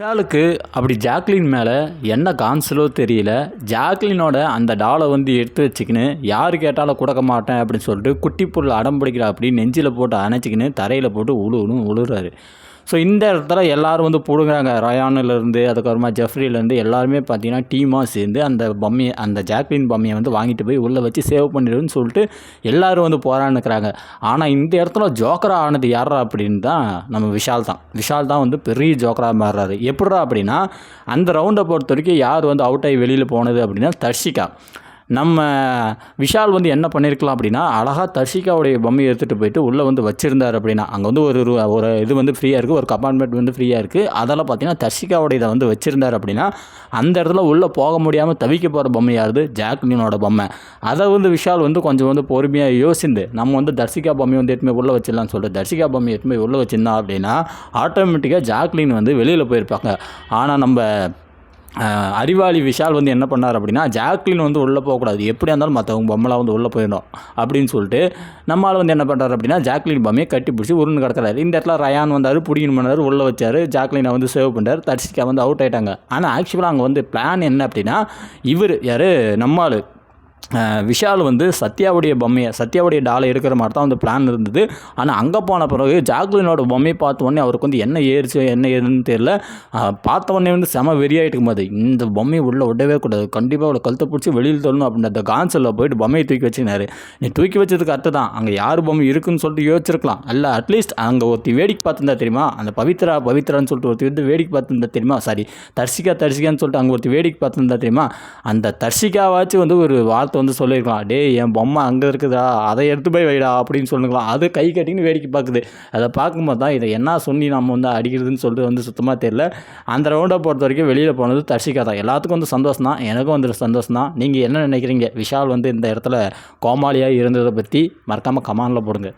விஷாலுக்கு அப்படி ஜாக்லின் மேலே என்ன கான்சலோ தெரியல. ஜாக்லினோட அந்த டாலை வந்து எடுத்து வச்சுக்கின்னு யார் கேட்டாலும் கொடுக்க மாட்டேன் அப்படின்னு சொல்லிட்டு குட்டி பொருள் அடம் பிடிக்கிறா அப்படி நெஞ்சில் போட்டு அணைச்சிக்கின்னு தரையில் போட்டு உழுவுன்னு உழுறாரு. ஸோ இந்த இடத்துல எல்லாரும் வந்து பிடுங்குறாங்க. ரயானிலேருந்து அதுக்கப்புறமா ஜெஃப்ரிலேருந்து எல்லாருமே பார்த்தீங்கன்னா டீமாக சேர்ந்து அந்த பம்மியை அந்த ஜாக்லின் பம்மியை வந்து வாங்கிட்டு போய் உள்ளே வச்சு சேவ் பண்ணிடுன்னு சொல்லிட்டு எல்லோரும் வந்து போராடுனுக்கிறாங்க ஆனால் இந்த இடத்துல ஜோக்கரா ஆனது யாரா அப்படின்னு தான் நம்ம விஷால் தான். விஷால் தான் வந்து பெரிய ஜோக்கராக மாறுறாரு. எப்படிரா அப்படின்னா அந்த ரவுண்டை பொறுத்த வரைக்கும் யார் வந்து அவுட் ஆகி வெளியில் போனது அப்படின்னா தர்ஷிகா. நம்ம விஷால் வந்து என்ன பண்ணியிருக்கலாம் அப்படின்னா அழகாக தர்ஷிகாவுடைய பொம்மையை எடுத்துகிட்டு போயிட்டு உள்ளே வந்து வச்சுருந்தார் அப்படின்னா அங்கே வந்து ஒரு ஒரு இது வந்து ஃப்ரீயாக இருக்குது ஒரு கம்பார்ட்மெண்ட் வந்து ஃப்ரீயாக இருக்குது அதெல்லாம் பார்த்தீங்கன்னா தர்ஷிகாவுடைய இதை வந்து வச்சுருந்தார் அப்படின்னா அந்த இடத்துல உள்ளே போக முடியாமல் தவிக்க போகிற பொம்மையாருது ஜாக்லினோட பொம்மை. அதை வந்து விஷால் வந்து கொஞ்சம் வந்து பொறுமையாக யோசிந்து நம்ம வந்து தர்ஷிகா பொம்மையை வந்து எட்டுமே உள்ளே வச்சிடலாம்னு சொல்லிட்டு தர்ஷிகா பொம்மையை எட்டுமே உள்ளே வச்சிருந்தோம் அப்படின்னா ஆட்டோமேட்டிக்காக ஜாக்லின் வந்து வெளியில் போயிருப்பாங்க. ஆனால் நம்ம அறிவாளி விஷால் வந்து என்ன பண்ணார் அப்படின்னா ஜாக்லின் வந்து உள்ளே போகக்கூடாது. எப்படியா இருந்தாலும் மற்றவங்க பொம்மைலாம் வந்து உள்ளே போயிடும் அப்படின்னு சொல்லிட்டு நம்மளால் வந்து என்ன பண்ணுறாரு அப்படின்னா ஜாக்லின் பொம்மையை கட்டி பிடிச்சி உருண்டு கிடக்கிறாரு இந்த இடத்துல ரயான் வந்தார் பிடிக்கணும் பண்ணார் உள்ளே வச்சார் ஜாக்லினை வந்து சேவ் பண்ணார் தர்ஷிகா வந்து அவுட் ஆயிட்டாங்க. ஆனால் ஆக்சுவலாக அங்கே வந்து பிளான் என்ன அப்படின்னா இவர் யார்? நம்மால் விஷால் வந்து சத்யாவுடைய பொம்மையை சத்யாவுடைய டாலை எடுக்கிற மாதிரி தான் வந்து பிளான் இருந்தது. ஆனால் அங்கே போன பிறகு ஜாக்லினோட பொம்மையை பார்த்த உடனே அவருக்கு வந்து என்ன ஏறிச்சு என்ன ஏதுன்னு தெரியல. பார்த்த உடனே வந்து செம வெறியாயிட்டு போது இந்த பொம்மையை உள்ளே விடவே கூடாது. கண்டிப்பாக அவளை கழுத்தை பிடிச்சி வெளியில் தள்ளணும் அப்படின்ற அந்த கான்சலில் போயிட்டு பொம்மையை தூக்கி வச்சுனாரு நீ தூக்கி வச்சதுக்கு அர்த்தம் தான். அங்கே யார் பொம்மை இருக்குன்னு சொல்லிட்டு யோசிச்சிருக்கலாம். அல்ல அட்லீஸ்ட் அங்கே ஒருத்தி வேடிக்கை பார்த்துருந்தா தெரியுமா? அந்த பவித்ரா பவித்ரான்னு சொல்லிட்டு ஒருத்தி வந்து வேடிக்கை பார்த்துருந்தா தெரியுமா? சாரி தர்ஷிகா தர்ஷிகான்னு சொல்லிட்டு அங்கே ஒருத்தி வேடிக்கை பார்த்துருந்தா தெரியுமா? அந்த தர்ஷிகாவாச்சும் வந்து ஒரு வார்த்தை வந்து சொல்லியிருக்கலாம். டே என் பொம்மை அங்கே இருக்குதா? அதை எடுத்து போய் வைடா அப்படின்னு சொல்லுங்களா அது கை கட்டின்னு வேடிக்கை பார்க்குது. அதை பார்க்கும்போது தான் இதை என்ன சொல்லி நம்ம வந்து அடிக்கிறதுன்னு சொல்லிட்டு வந்து சுத்தமாக தெரியல. அந்த ரவுண்டை பொறுத்த வரைக்கும் வெளியில் போனது தர்ஷிகா தான். எல்லாத்துக்கும் வந்து சந்தோஷம் தான். எனக்கும் வந்து சந்தோஷம் தான். நீங்கள் என்ன நினைக்கிறீங்க? விஷால் வந்து இந்த இடத்துல கோமாளியாக இருந்ததை பற்றி மறக்காமல் கமானில் போடுங்க.